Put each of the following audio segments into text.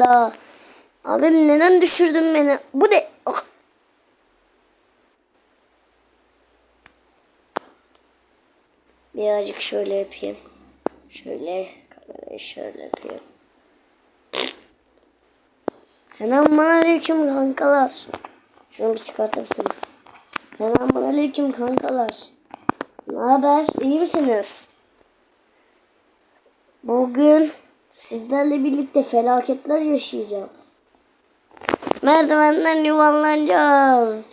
da. Abim neden düşürdün beni? Bu ne? Ah. Birazcık şöyle yapayım. Şöyle kamerayı şöyle yapayım. Selamünaleyküm kankalar. Şunu bir çıkartırsın. Selamünaleyküm kankalar. Ne haber? İyi misiniz? Bugün sizlerle birlikte felaketler yaşayacağız. Merdivenden yuvarlanacağız.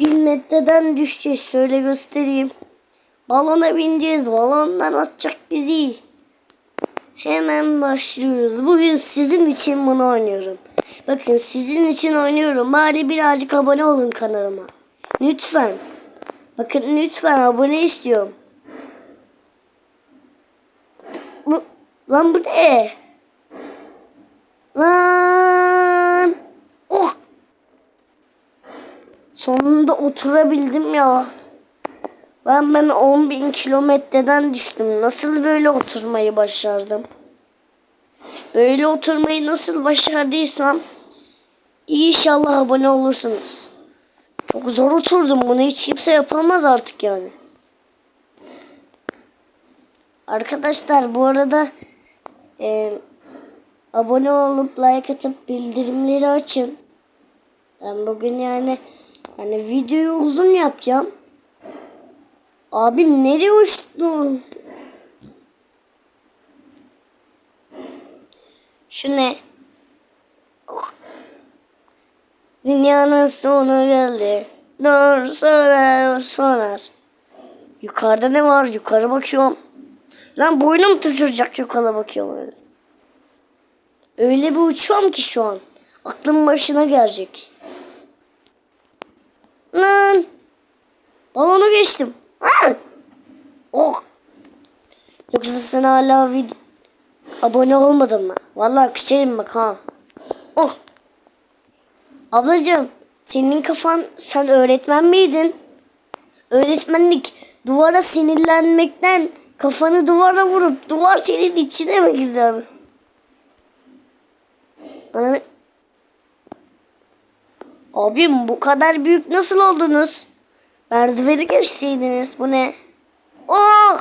Bir metreden düşeceğiz. Şöyle göstereyim. Balona bineceğiz. Balondan atacak bizi. Hemen başlıyoruz. Bugün sizin için bunu oynuyorum. Bakın sizin için oynuyorum. Bari birazcık abone olun kanalıma. Lütfen. Bakın lütfen abone istiyorum. Bu, lan bu ne? Lan. Oh. Sonunda oturabildim ya. Ben ben 10 bin kilometreden düştüm. Nasıl böyle oturmayı başardım? Böyle oturmayı nasıl başardıysam inşallah abone olursunuz. Çok zor oturdum. Bunu hiç kimse yapamaz artık yani. Arkadaşlar bu arada e, abone olup like atıp bildirimleri açın. Ben bugün yani yani videoyu uzun yapacağım. Abim nereye uçtun? Şu ne? Dünyanın sonu geldi. Dur sonar sonar. Yukarıda ne var? Yukarı bakıyorum. Lan boynum tutacak yukarı bakıyorum. Öyle bir uçuyorum ki şu an. Aklım başına gelecek. Lan. Balonu geçtim. Lan. Oh. Yoksa sen hala abone olmadın mı? Vallahi küçelim bak ha. Oh. Ablacığım senin kafan sen öğretmen miydin? Öğretmenlik duvara sinirlenmekten kafanı duvara vurup duvar senin içine mi girdi abi? Ananı... Abim bu kadar büyük nasıl oldunuz? Merdiveni geçseydiniz bu ne? Oh!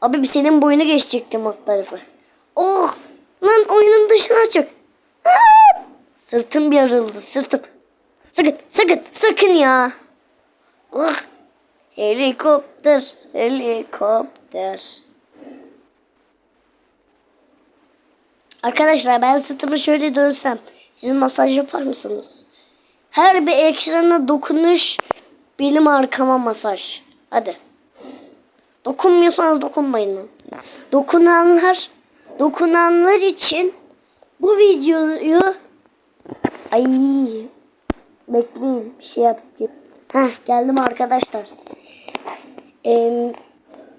Abi senin boyunu geçecektim alt tarafı. Oh! Lan oyunun dışına çık. Sırtım yarıldı sırtım. Sakın sakın sakın ya. Oh! Helikopter helikopter. Arkadaşlar ben sırtımı şöyle dönsem siz masaj yapar mısınız? Her bir ekrana dokunuş benim arkama masaj. Hadi. Dokunmuyorsanız dokunmayın. Dokunanlar dokunanlar için bu videoyu ay bekleyin bir şey yapıp gel- Heh, geldim arkadaşlar. Ee,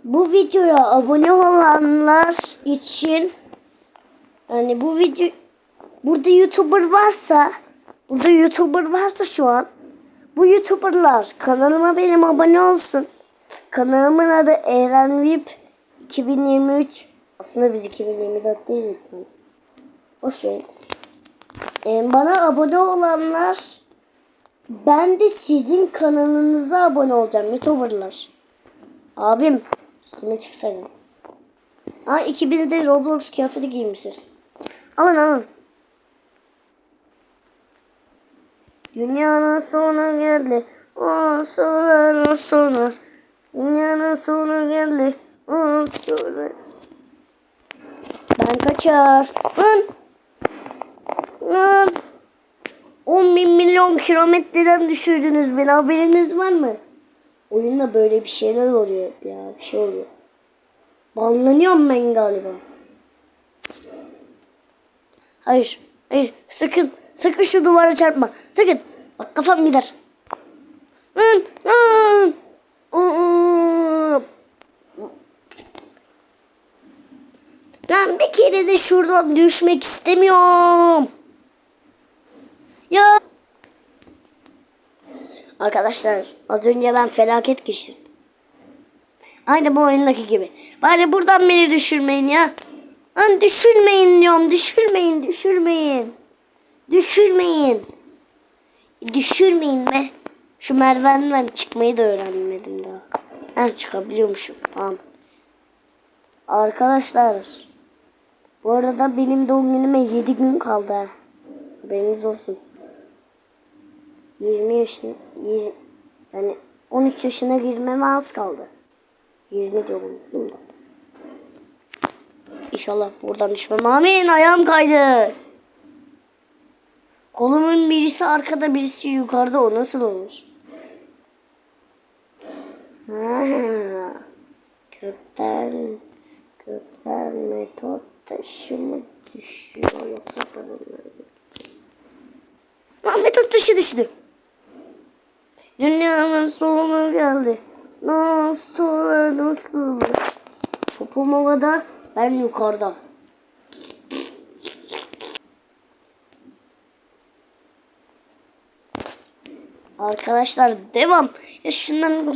bu videoya abone olanlar için yani bu video burada YouTuber varsa burada YouTuber varsa şu an bu YouTuber'lar kanalıma benim abone olsun. Kanalımın adı Eren Vip 2023. Aslında biz 2024 değiliz. Boş ver. Ee, bana abone olanlar ben de sizin kanalınıza abone olacağım YouTuber'lar. Abim üstüne çıksaydınız. Aa ikimiz Roblox kıyafeti giymişiz. Aman aman. Dünyanın sonu geldi. O solar o sonar. Dünyanın sonu geldi. O solar. Ben kaçar. Lan. Lan. 10 bin milyon kilometreden düşürdünüz beni. Haberiniz var mı? Oyunda böyle bir şeyler oluyor ya. Bir şey oluyor. Banlanıyorum ben galiba. Hayır. Hayır. Sakın. Sakın şu duvara çarpma. Sakın. Bak kafam gider. Ben bir kere de şuradan düşmek istemiyorum. Ya. Arkadaşlar az önce ben felaket geçirdim. Aynı bu oyundaki gibi. Bari buradan beni düşürmeyin ya. Lan düşürmeyin diyorum. Düşürmeyin, düşürmeyin. Düşürmeyin. Düşürmeyin be. Şu merdivenden çıkmayı da öğrenmedim daha. Ben çıkabiliyormuşum. Tamam. Arkadaşlar. Bu arada benim doğum günüme 7 gün kaldı. ha. Haberiniz olsun. 20 yaşın 20, yani 13 yaşına girmeme az kaldı. 20 diyorum? İnşallah buradan düşmem. Amin ayağım kaydı. Kolumun birisi arkada birisi yukarıda o nasıl olur? Ha, kökten kökten metot taşı mı düşüyor yoksa mı? Lan metot taşı düştü. Dünyanın sonu geldi. Nasıl nasıl? Topum havada ben yukarıda. Arkadaşlar devam. Ya şundan.